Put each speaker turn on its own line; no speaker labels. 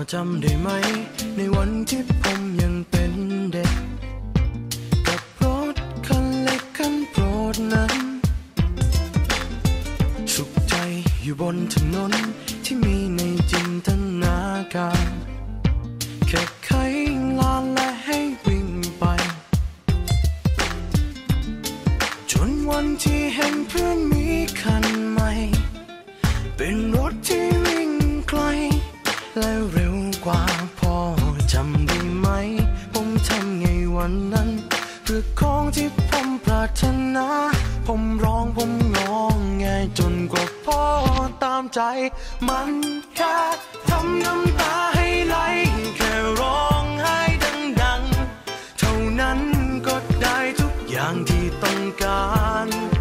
อจำได้ไหม ในวันที่ผมยังเป็นเด็ก กับรถคันเล็กคันโปรดนั้น สุขใจอยู่บนถนนที่มีในจินตนาการ แค่ไขลานและให้วิ่งไป จนวันที่เห็นเพื่อนมีคันใหม่ เป็นรถที่ กว่าพอจำได้ไหม ผมทำไงวันนั้นเพื่อของที่ผมปรารถนา ผมร้องผมงองไงจนกว่าพ่อตามใจ มันแค่ทำน้ำตาให้ไหลแค่ร้องไห้ดังๆ เท่านั้นก็ได้ทุกอย่างที่ต้องการ